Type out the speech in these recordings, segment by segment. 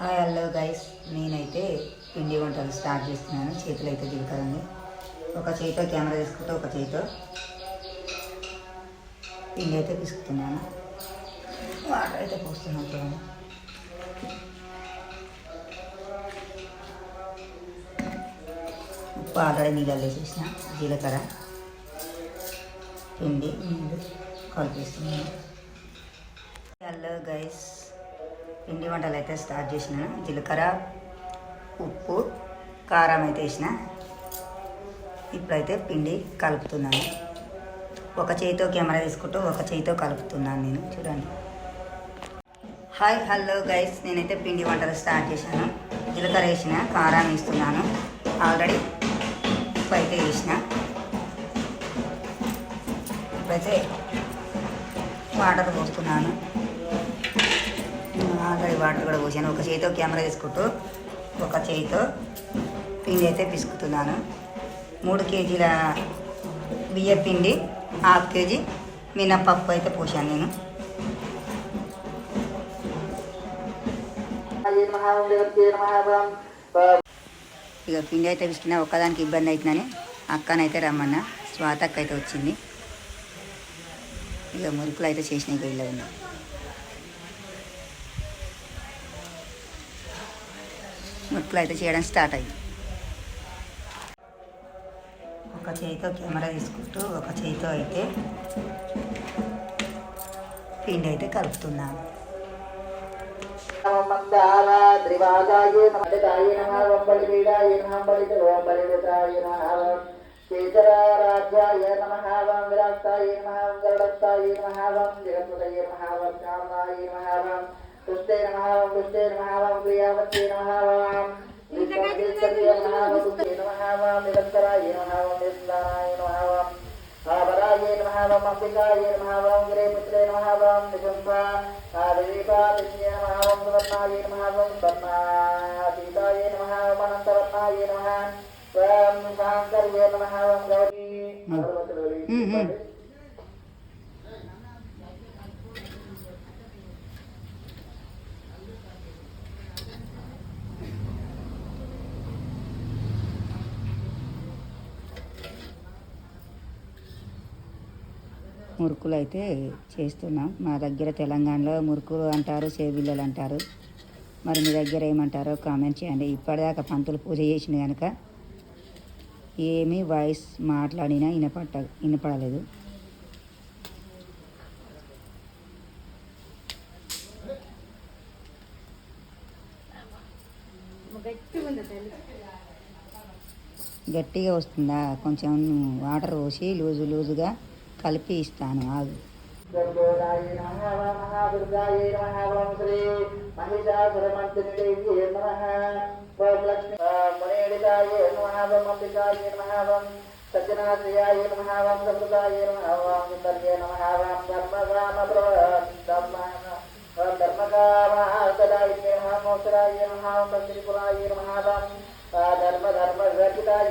Hi hello guys. నేనైతే పిండి వంటలు స్టార్ట్ చేస్తున్నాను. చేతులు అయితే దిగుతారండి ఒక చేతితో కెమెరా తీసుకుంటే ఒక చేతితో పిండి అయితే పిసుకుతున్నాను వాటర్ అయితే పోస్తున్నాను చూడండి. ఉప్పు ఆల్రెడీ నీళ్ళలో వేసేసిన జీలకర్ర పిండి నీళ్ళు కలిపిస్తున్నాను. Hello guys. పిండి వంటలు అయితే స్టార్ట్ చేసిన. జీలకర్ర ఉప్పు కారం అయితే వేసిన. ఇప్పుడైతే పిండి కలుపుతున్నాను. ఒక చేతితో కెమెరా తీసుకుంటూ ఒక చేతితో కలుపుతున్నాను నేను. చూడండి. Hi hello guys. నేనైతే పిండి వంటలు స్టార్ట్ చేశాను. జీలకర్ర వేసిన కారం వేస్తున్నాను. ఆల్రెడీ ఉప్పు అయితే వేసిన. ఇప్పుడైతే వాటర్ పోస్తున్నాను. ఆల్రెడీ వాటర్ కూడా పోసాను. ఒక చేతితో కెమెరా తీసుకుంటూ ఒక చేతితో పిండి అయితే పిసుకుతున్నాను. మూడు కేజీల బియ్య పిండి హాఫ్ కేజీ మినప్పప్పు అయితే పోసాను నేను. ఇక పిండి అయితే పిసుకున్నా ఒక్కదానికి ఇబ్బంది అవుతుందని అక్కనైతే రమ్మన్నా. స్వాతక్క అయితే వచ్చింది. ఇక మురుకులు అయితే చేసినాయి వీళ్ళు ఉన్నాయి మురుకులు అయితే చేయడం స్టార్ట్ అయ్యింది ఒక చేయితో కెమెరా తీసుకుంటూ ఒక చేయితో అయితే పిండి అయితే కలుపుతున్నాను ద్రివాగాయ నమదాయ నమ వంబలివీడాయ నమ బలితోంబలితాయ నమ కేసరారాధ్యాయ నమ వం విరాస్తాయ నమ గరుడస్తాయ నమ వం జగత్పతయ నమ వం నమ వం పుష్టే నమ వం పుష్టే నమ వం ప్రియావత్తే నమ వం విశ్వదేశర్య నమ వం పుష్టే నమ వం నిరంతరాయ నమ వం నిరంతరాయ నమ వం ఆవరాయ నమ వం అంబికాయ నమ వం గిరేపుత్రే నమ వం నిజంబ ఆదివీపాలిన్య నమ వం సువర్ణాయ నమ వం వర్ణాతీతాయ నమ వం అనంతవర్ణాయ నమ వం శాంకర్య నమ వం గౌరీ మురుకులు అయితే చేస్తున్నాం. మా దగ్గర తెలంగాణలో మురుకులు అంటారు సేవిల్లలు అంటారు. మరి మీ దగ్గర ఏమంటారో కామెంట్ చేయండి. ఇప్పటిదాకా పంతులు పూజ చేసిన కనుక ఏమీ వాయిస్ మాట్లాడినా వినపట్ట వినపడలేదు. గట్టిగా వస్తుందా? కొంచెం వాటర్ పోసి లూజు లూజుగా కలిపి ఇస్తాను ఆగు గర్భోదాయ నమ సమృతాయ నమ సుందర్య నమ ధర్మకామ ధర్మ ధర్మకామాయ శ్రీపురాయ ధర్మ ధర్మ రచితాయ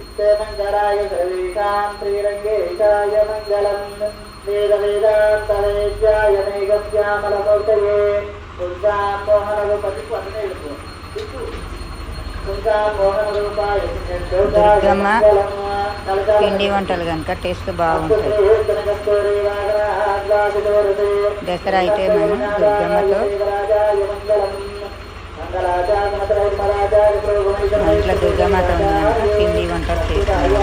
వేద వేదాంతవేద్యాయ మేఘశ్యామలమూర్తయే దుర్గాం మోహనరూపతి పన్నెడుపు దుర్గాం మోహనరూపాయ దుర్గమ్మ పిండి వంటలు కనుక టేస్ట్ బాగుంటుంది దసరా అయితే మనం దుర్గమ్మతో ఇంట్లో దుర్గమాత ఉంది పిండి వంటలు చేస్తాను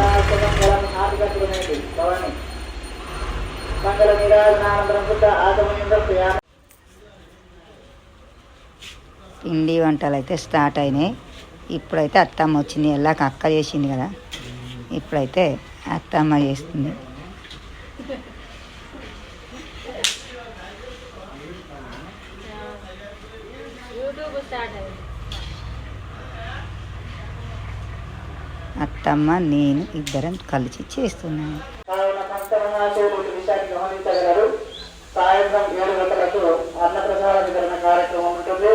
పిండి వంటలు అయితే స్టార్ట్ అయినాయి. ఇప్పుడైతే అత్తమ్మ వచ్చింది. ఎల్లాక అక్క చేసింది కదా. ఇప్పుడైతే అత్తమ్మ చేస్తుంది యూట్యూబ్ స్టార్ట్ అయింది అత్తమ్మ నేను ఇద్దరం కలిసి చేస్తున్నాను సాయంత్రం ఏడు గంటలకు అన్నప్రసాద వితరణ కార్యక్రమం ఉంటుంది.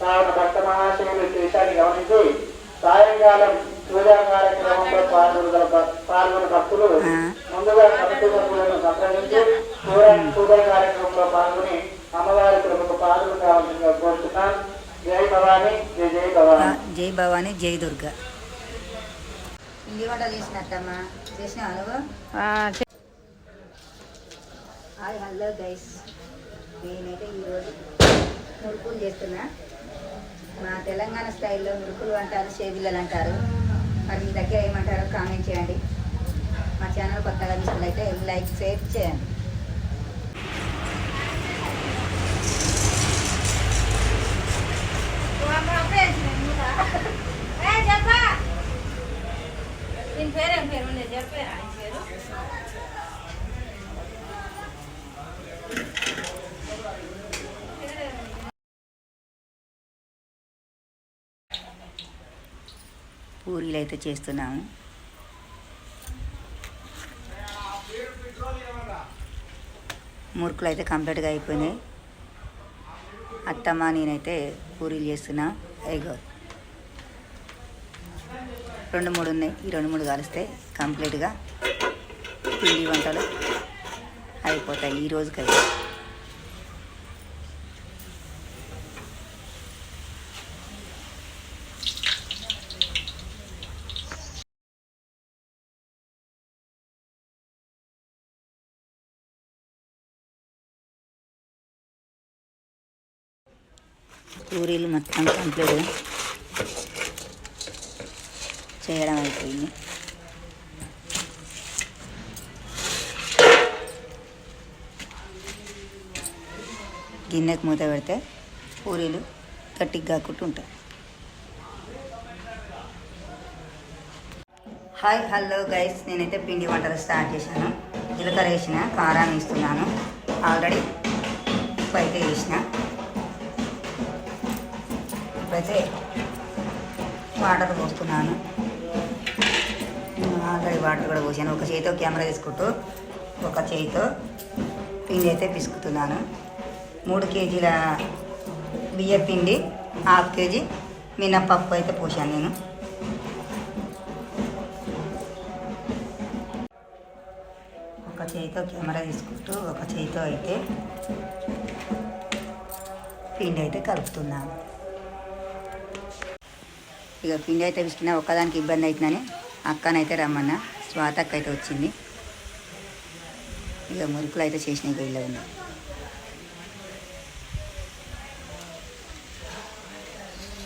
కావున భక్త మహాశివుడు ఈ విషయాన్ని గమనించి సాయంకాలం పూజా కార్యక్రమంలో పాల్గొన పాల్గొన్న భక్తులు. ముందుగా కమిటీ సభ్యులను సంప్రదించి పూజ పూజా కార్యక్రమంలో పాల్గొని అమ్మవారి కృపకు పాల్గొన కావాల్సిందిగా కోరుతున్నాం జై భవాని జై జై భవాని. జై భవాని జై దుర్గా. ఇంటి వంట చేసిన అత్తమ్మ చేసిన హాయ్ హలో గైస్. నేనైతే ఈరోజు మురుకులు చేస్తున్నా. మా తెలంగాణ స్టైల్లో మురుకులు అంటారు షేబిల్లలు అంటారు. మరి మీ దగ్గర ఏమంటారో కామెంట్ చేయండి. మా ఛానల్ కొత్తగా చూసినట్లయితే లైక్ షేర్ చేయండి. పూరీలు అయితే చేస్తున్నాము. మురుకులు అయితే కంప్లీట్గా అయిపోయినాయి. అత్తమ్మ నేనైతే పూరీలు చేస్తున్నా. ఐగో రెండు మూడు ఉన్నాయి. ఈ రెండు మూడు కలిస్తే కంప్లీట్గా పిండి వంటలు అయిపోతాయి. ఈ రోజుకైతే. పూరీలు మొత్తం కంప్లీట్గా చేయడం అయిపోయింది. గిన్నెకు మూత పెడితే పూరీలు గట్టిగా కాకుండా ఉంటాయి హాయ్ హలో గైస్. నేనైతే పిండి వంటలు స్టార్ట్ చేశాను. జీలకర్ర వేసిన కారం వేస్తున్నాను. ఆల్రెడీ ఉప్పు అయితే వేసిన. అయితే వాటర్ పోస్తున్నాను. ఆల్రెడీ వాటర్ కూడా పోసాను. ఒక చేతితో కెమెరా తీసుకుంటూ ఒక చేతితో పిండి అయితే పిసుకుతున్నాను. మూడు కేజీల బియ్య పిండి హాఫ్ కేజీ మినప్పప్పు అయితే పోసాను నేను. ఒక చేతితో కెమెరా తీసుకుంటూ ఒక చేతితో అయితే పిండి అయితే కలుపుతున్నాను. ఇక పిండి అయితే పిసికినా ఒక్కదానికి ఇబ్బంది అవుతుందని అక్కనైతే రమ్మన్నా స్వాతక్క అయితే వచ్చింది. ఇక మురుకులు అయితే చేసినాయి ఇక ఇలా ఉన్నాయి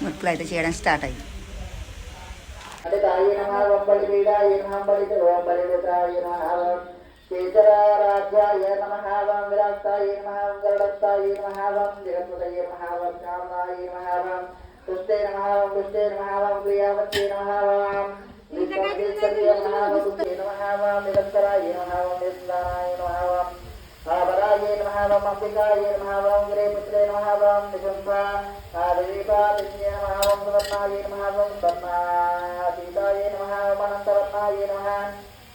మురుకులు అయితే చేయడం స్టార్ట్ అయింది అటకాయ నమః వం విరాస్తాయ నమః వం గరుడస్తాయ నమః వం విరసుదయ నమః వం కామనాయ నమః వం తుష్టే నమః వం తుష్టే నమః వం ప్రియావత్తే నమః వం విష్ణుదేవతయ నమః వం తుష్టే నమః వం నిరంతరాయ నమః వం నిర్దానాయ నమః వం ఆవరాయ నమః వం అంబికాయ నమః వం గిరేపుత్రే నమః వం నికుంభా ఆదివీపాదిన్య నమః వం సువర్ణాయ నమః వం సర్ణాతీతాయ నమః వం అనంతవర్ణాయ నమః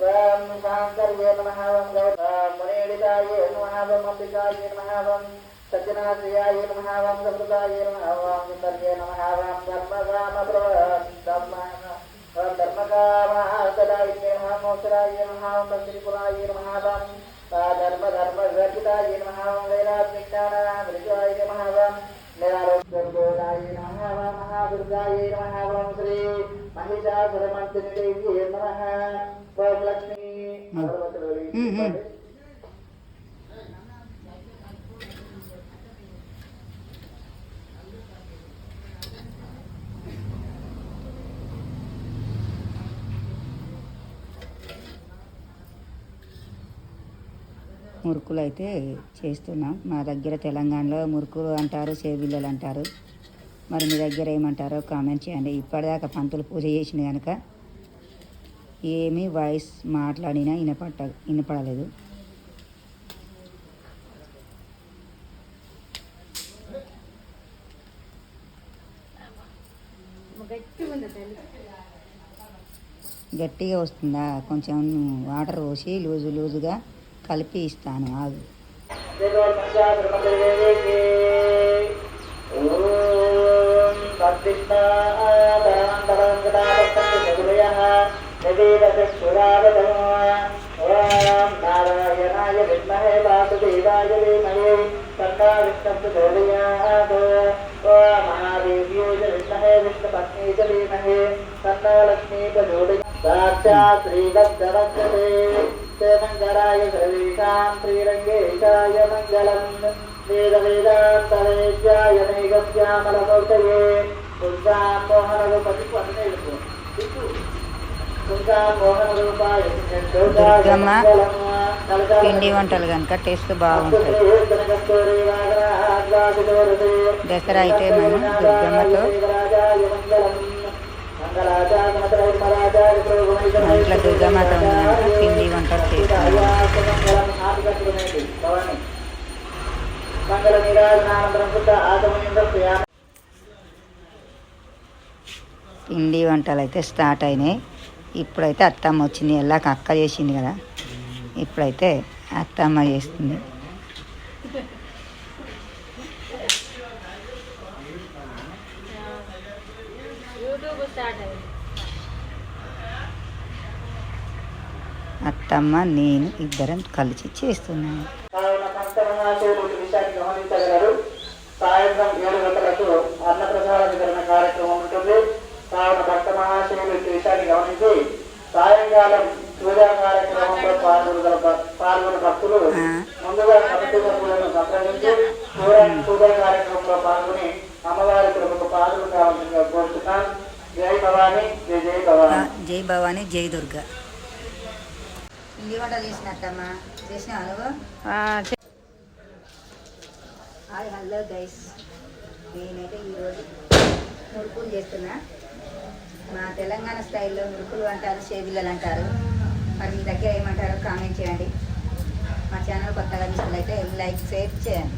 వం శాంకర్య నమః వం గౌతమ మునీడితాయ నమః వం అంబికాయ నమః వం సజ్జనాశ్రయాయ నమః వం సమృతాయ మోసరాయ నమః వం శ్రీపురాయ నమః వం ధర్మ ధర్మ గర్భితాయ నమః వం వైరాగ్యజ్ఞాన మహాదుర్గాయ శ్రీ లక్ష్మీ మురుకులు అయితే చేస్తున్నాం. మా దగ్గర తెలంగాణలో మురుకులు అంటారు సేవిల్లలు అంటారు. మరి మీ దగ్గర ఏమంటారో కామెంట్ చేయండి. ఇప్పటిదాకా పంతులు పూజ చేసింది కనుక ఏమీ వాయిస్ మాట్లాడినా వినపట్ట వినపడలేదు. గట్టిగా గట్టిగా వస్తుందా? కొంచెం వాటర్ పోసి లూజు లూజుగా కలిపి ఇస్తాను ఆగు నారాయణాయ విద్మహే వాసుదేవాయ ధీమహి తన్నా విష్ణు ప్రచోదయాత్ ఓం మహాదేవ్యోజ విద్మహే విష్ణుపత్ని చ ధీమహి తన్నా లక్ష్మీ ప్రచోదయాత్ సాక్షాత్ శ్రీదత్తవచ్చతే మంగళాయ సర్వేషాం శ్రీరంగేశాయ మంగళం వేద వేదాంత వేద్యాయ మేఘశ్యామలమూర్తయే పుంసాం మోహనరూపతి పన్నెండు దుర్గమ్మ పిండి వంటలు కనుక టేస్ట్ బాగుంటుంది దసరా అయితే మేము దుర్గమ్మతో ఇంట్లో దుర్గామాత ఉంది కనుక పిండి వంటలు చేస్తాము పిండి వంటలు అయితే స్టార్ట్ అయినాయి. ఇప్పుడైతే అత్తమ్మ వచ్చింది. ఎల్లాక అక్క చేసింది కదా. ఇప్పుడైతే అత్తమ్మ చేస్తుంది యూట్యూబ్ స్టార్ట్ అయింది అత్తమ్మ నేను ఇద్దరం కలిసి చేస్తున్నాను సాయంత్రం ఏడు గంటలకు అన్నప్రసాద వితరణ కార్యక్రమం ఉంటుంది కావున భక్త మహాశివులు ఈ విషయాన్ని గమనించి సాయంకాలం పూజా కార్యక్రమంలో పాల్గొన పాల్గొన్న భక్తులు. ముందుగా కమిటీ సభ్యులను సంప్రదించి పూజా పూజా కార్యక్రమంలో పాల్గొని అమ్మవారి కృపకు పాల్గొన కావాల్సిందిగా కోరుతున్నాను జై భవాని జై జై భవాని జై భవాని జై దుర్గా పిండి వంటలు చేసిన అత్తమ్మ చేసిన నువ్వు హాయ్ హలో గైస్. నేనైతే ఈరోజు మురుకులు చేస్తున్నా. మా తెలంగాణ స్టైల్లో మురుకులు అంటారు చేబిల్లలు అంటారు. మరి మీ దగ్గర ఏమంటారో కామెంట్ చేయండి. మా ఛానల్ కొత్తగా చూసినట్లయితే లైక్ షేర్ చేయండి.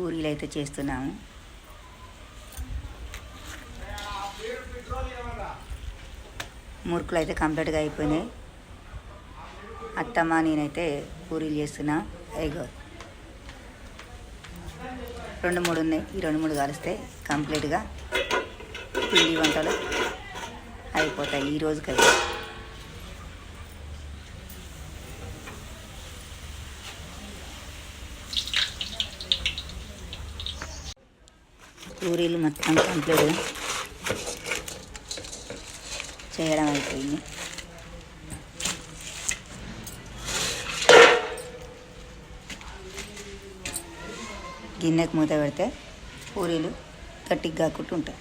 పూరీలు అయితే చేస్తున్నాము. మురుకులు అయితే కంప్లీట్గా అయిపోయినాయి. అత్తమ్మ నేనైతే పూరీలు చేస్తున్నా. ఐగో రెండు మూడు ఉన్నాయి. ఈ రెండు మూడు కలిస్తే కంప్లీట్గా పిండి వంటలు అయిపోతాయి ఈ రోజుకైతే. పూరీలు మొత్తం కంప్లీట్ చేయడం అయిపోయింది. గిన్నెకు మూత పెడితే పూరీలు గట్టిగా కాకుండా ఉంటాయి